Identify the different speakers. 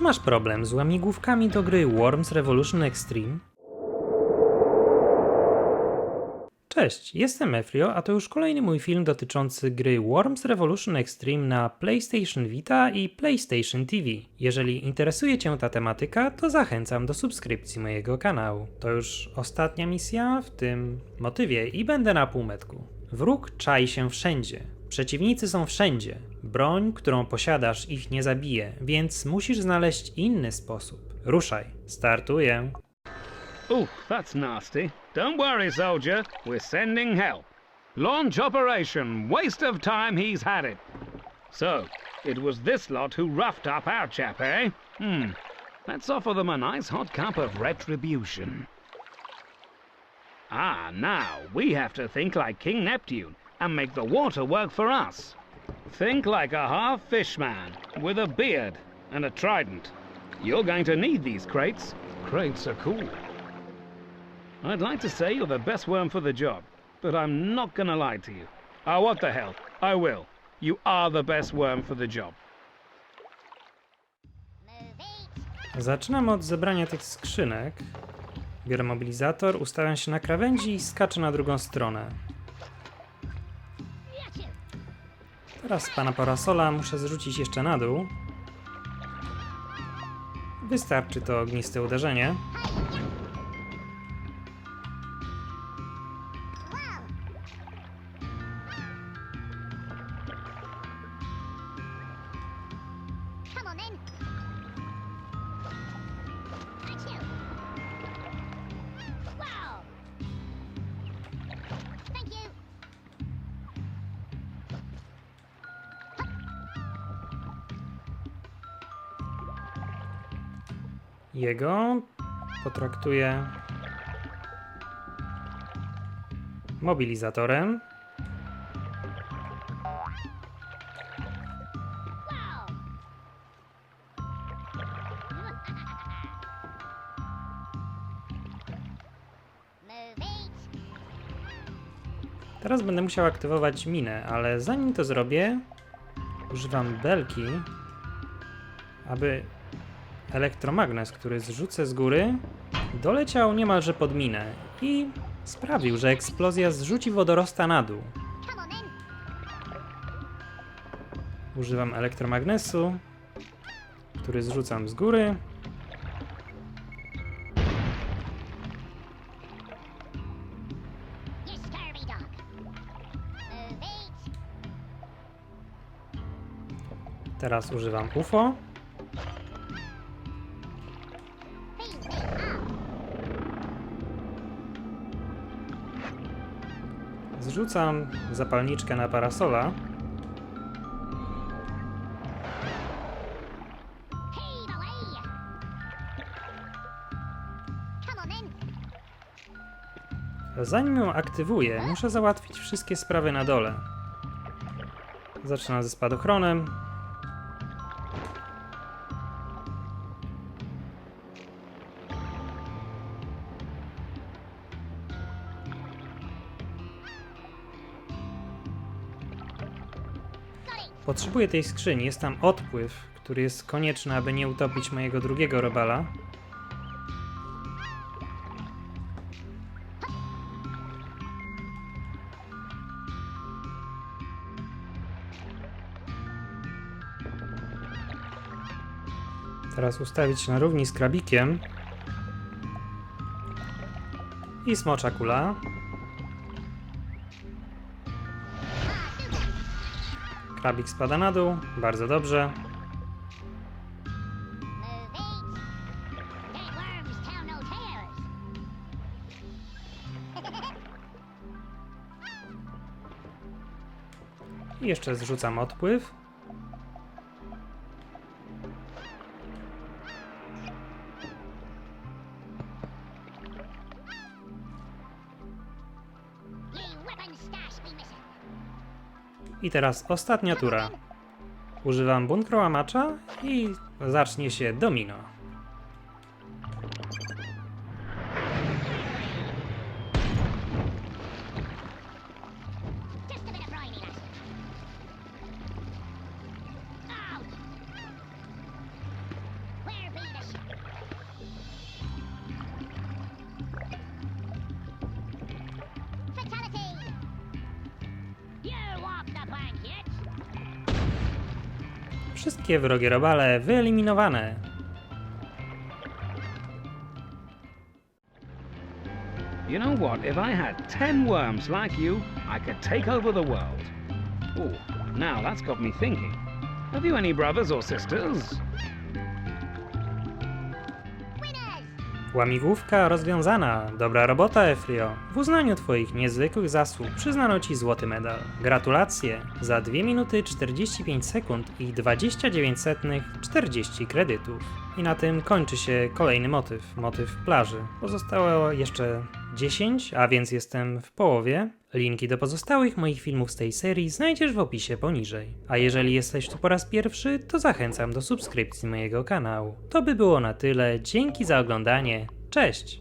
Speaker 1: Czy masz problem z łamigłówkami do gry Worms Revolution Extreme? Cześć, jestem Efrio, a to już kolejny mój film dotyczący gry Worms Revolution Extreme na PlayStation Vita i PlayStation TV. Jeżeli interesuje Cię ta tematyka, to zachęcam do subskrypcji mojego kanału. To już ostatnia misja w tym motywie i będę na półmetku. Wróg czai się wszędzie. Przeciwnicy są wszędzie. Broń, którą posiadasz, ich nie zabije, więc musisz znaleźć inny sposób. Ruszaj. Startuję.
Speaker 2: Ooh, that's nasty. Don't worry, soldier. We're sending help. Launch operation. Waste of time, he's had it. So, it was this lot who roughed up our chap, eh? Hmm. Let's offer them a nice hot cup of retribution. Ah, now we have to think like King Neptune and make the water work for us. Think like a half fishman with a beard and a trident. You're going to need these crates. Crates are cool. I'd like to say you're the best worm for the job, but I'm not gonna lie to you. Ah, what the hell? I will. You are the best worm for the job.
Speaker 1: Zaczynam od zebrania tych skrzynek. Biorę mobilizator, ustawiam się na krawędzi i skaczę na drugą stronę. Teraz pana parasola muszę zrzucić jeszcze na dół. Wystarczy to ogniste uderzenie.
Speaker 3: Come on.
Speaker 1: Jego potraktuję mobilizatorem. Teraz będę musiał aktywować minę, ale zanim to zrobię, używam belki, aby elektromagnes, który zrzucę z góry, doleciał niemalże pod minę i sprawił, że eksplozja zrzuci wodorosta na dół. Używam elektromagnesu, który zrzucam z góry. Teraz używam UFO. Zrzucam zapalniczkę na parasola. Zanim ją aktywuję, muszę załatwić wszystkie sprawy na dole. Zaczynam ze spadochronem. Potrzebuję tej skrzyni, jest tam odpływ, który jest konieczny, aby nie utopić mojego drugiego robala. Teraz ustawić się na równi z krabikiem. I smocza kula. Krabik spada na dół, bardzo dobrze. I jeszcze zrzucam odpływ. I teraz ostatnia tura. Używam bunkrołamacza i zacznie się domino. Wszystkie wrogie robale wyeliminowane.
Speaker 2: You know what? If I had ten worms like you, I could take over the world. Ooh, now that's got me thinking. Have you any brothers or sisters?
Speaker 1: Łamigłówka rozwiązana. Dobra robota, Efrio. W uznaniu Twoich niezwykłych zasług przyznano Ci złoty medal. Gratulacje! Za 2 minuty 45 sekund i 29 setnych 40 kredytów. I na tym kończy się kolejny motyw, motyw plaży. Pozostało jeszcze 10, a więc jestem w połowie. Linki do pozostałych moich filmów z tej serii znajdziesz w opisie poniżej. A jeżeli jesteś tu po raz pierwszy, to zachęcam do subskrypcji mojego kanału. To by było na tyle. Dzięki za oglądanie. Cześć!